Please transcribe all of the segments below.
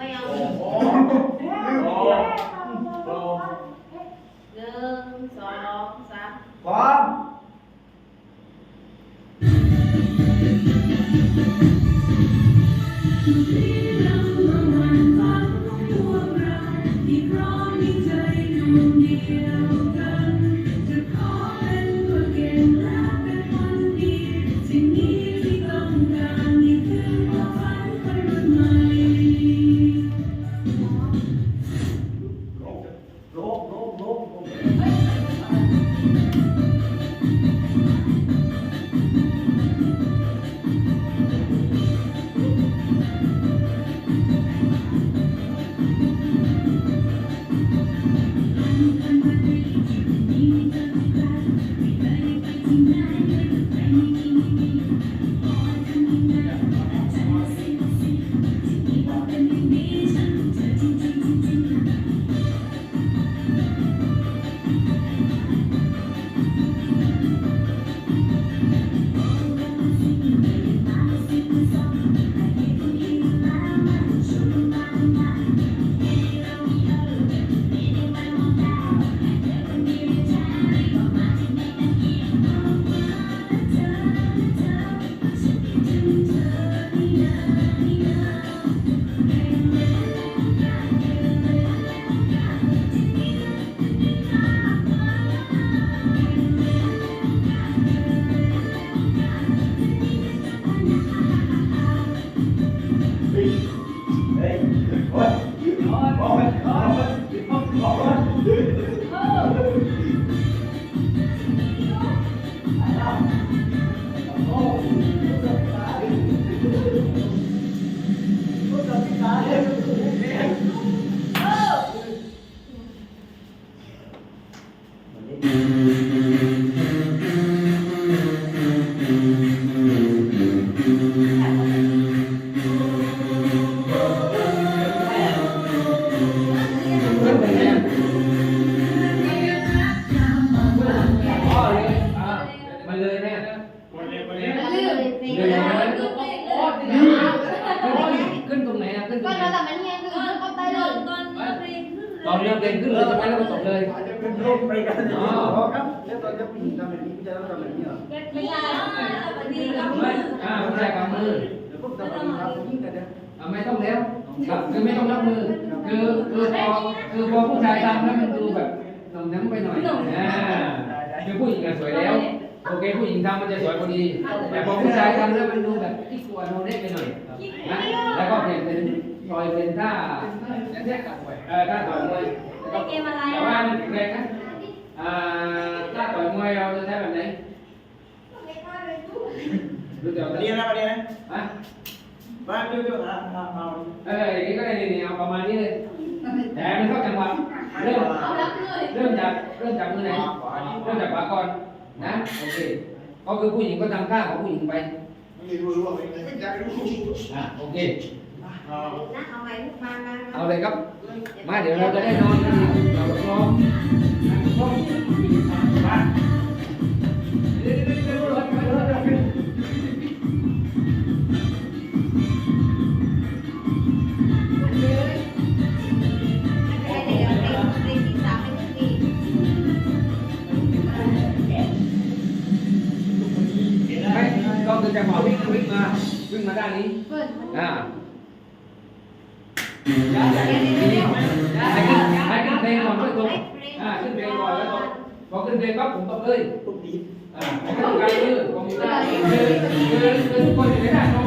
ไม่เอาโอ้โหหนึ่งสองสามพร้อมโล เไหนเราแต่มันเงี้ยคือก็ไปเลยตอนเรียนเรียนขึ้นเลยใช่ไหมแล้วก็ตกเลยอาจจะเป็นโรคไปกันอ๋อครับแล้วตอนจะผู้หญิงทำแบบนี้ผู้ชายต้องทำแบบนี้เหรอไม่ใช่ไม่อ่าผู้ชายกับมือเดี๋ยวพวกทำแบบนี้ครับผู้หญิงกันนะอ่าไม่ต้องแล้วครับคือไม่ต้องรับมือ คือคือพอคือพอผู้ชายทำแล้วมันดูแบบหน่อมน้ำไปหน่อยอ่าคือผู้หญิงอะสวยแล้วโอเคผู้หญิงทำมันจะสวยพอดีแต่พอผู้ชายทำแล้วมันดูแบบที่กลัวโนเล็กไปหน่อยนะแล้วก็เปลี่ยนเป็นป ล่อยเป็นท่าเออท่าต่อยมวยแล้วก็เกมอะไรแต่ว่ามันแรงนะอ่าถ้าต่อยมวยเราจะใช้แบบไหนรู้จักวันไหมนี้นะวันนี้นะอะมาดูดูอะเอาเอาเอออย่างนี้ก็ได้นี่เอาประมาณนี้เลยแต่มันเข้าจังหวะเริ่มเอารับเลยเริ่มจากเริ่มจากมือไหนเริ่มจากขวาก่อนนะโอเคก็คือผู้หญิงก็ทำท่าของผู้หญิงไปไม่รู้รู้อะไรไม่อยากรู้อะโอเค เอา นะเอาไงมามา เอาเลยครับ มาเดี๋ยวเราจะได้นอนกันดีเราพร้อมพร้อมมาเดี๋ยวเดี๋ยวเดี๋ยวเดี๋ยวเดี๋ยวเดี๋ยวเดี๋ยว เดี๋ยวเดี๋ยวเดี๋ยวที่สามเป็นที่ ไม่ก็คือจะบอกวิ่งวิ่งมาวิ่งมาด้านนี้ เปิด อ่า อย่าอย่าอย่าอย่าอย่าให้ขึ้นให้ขึ้นเพลงก่อนด้วยตรงอ่าขึ้นเพลงก่อนแล้วก็พอขึ้นเพลงปั๊บผมตบเลยอ่าให้ขึ้นกลางยืดผมได้คือคือคือทุกคนอยู่ในด้านตรง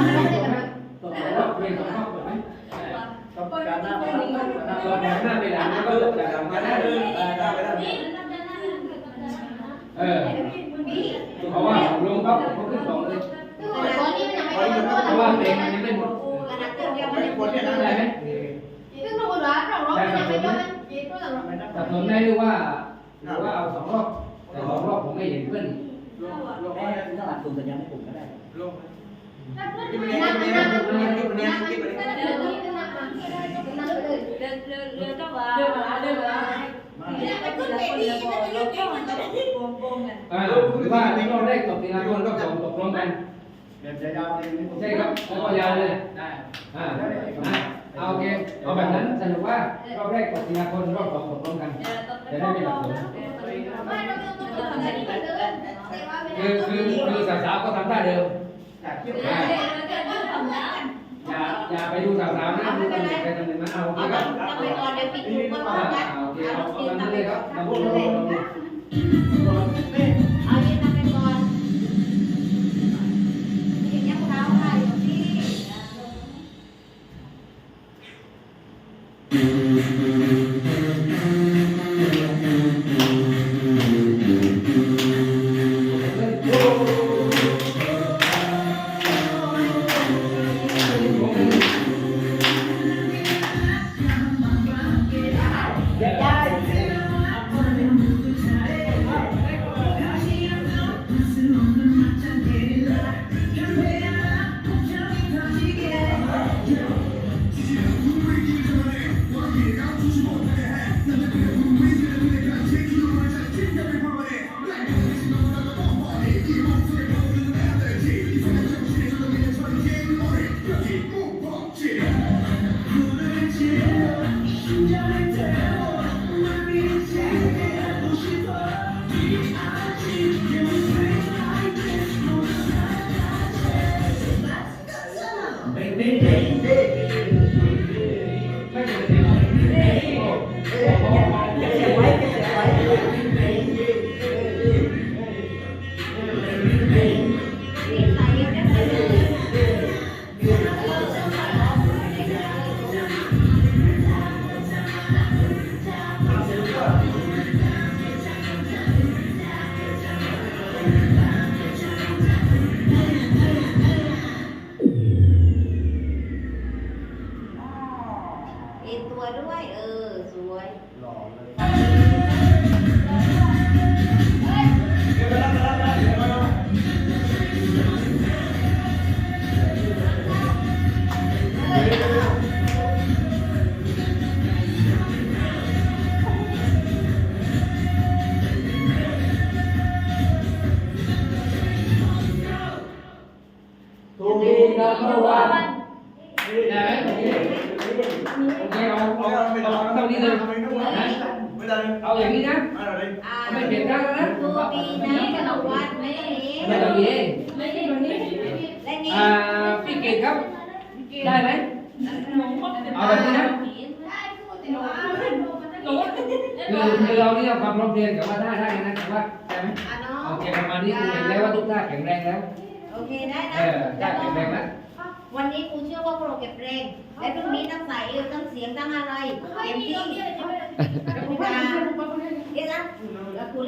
คนเนี่ยนะซึ่าหรือว่าเอาสองรอบมันยังไม่ยอมมันเย็นก็สองรอบสับสนได้หรือว่าเรือว่าเอาสองรอเแต่สองรอบผมไม่เห็นเพื่อนโลกว่าถ้าหลักสูตรสัญญาไม่เปุ่เก็ได้โลกถ้าเพื่อนไม่นั่งไม่นั่งไม่นั่งไม่นั่งไม่นั่งเดินเดินเดินก็ว่าเดินมาเดินมาเดินเปขึ้นเวทีจะไปเล่นเกมกันเรือว่าเราได้ตกตีเะคนก็ตกตกลงกัน บบยาวๆเลยใช่ครับเอายาวเลย ได้อ่าเอาโอเคเอาแบบนั้นสรุปว่ารอบแรกกดทีละคนรอบสองกดพร้อมกัน จะได้ไม่หลักสนคือคือคือสาวๆก็ทำได้เดิมอย่ยวอาอย่าอย่าไปดูสาวๆนะดูกันไปทำหนึ่มาเอาโอเคครับอ่าโอเคเอาเอากันเลยครับมาพูดเลย Mm-hmm. ติดตัวด้วย เออ สวย หล่อเลย เท่านี้เลยไม่ได้เอาอย่างนี้นะไม่ได้เลยไม่เปลี่ยนได้แล้วนะตัวปีนะกระวันไม่ได้ไม่ต้องเองไม่ใช่แบบนี้และนี่อ่าพี่เกดครับ ได้ไหมเอาแบบนี้นะคือคือเราเนี่ยความพร้อมเพรียงกับว่าได้ได้นะแต่ว่าใช่ไหมโอเคประมาณนี้คุณเห็นแล้วว่าทุกท่าแข็งแรงแล้วโอเคได้นะอท่แข็งแรงแล้ว วันนี้ครูเชื่อว่าพวกเราเก็บแรง และพรุ่งนี้ทั้งสายเอวทั้งเสียงทั้งอะไรเต็มที่ครูดาเดี๋ยวนะแล้วครู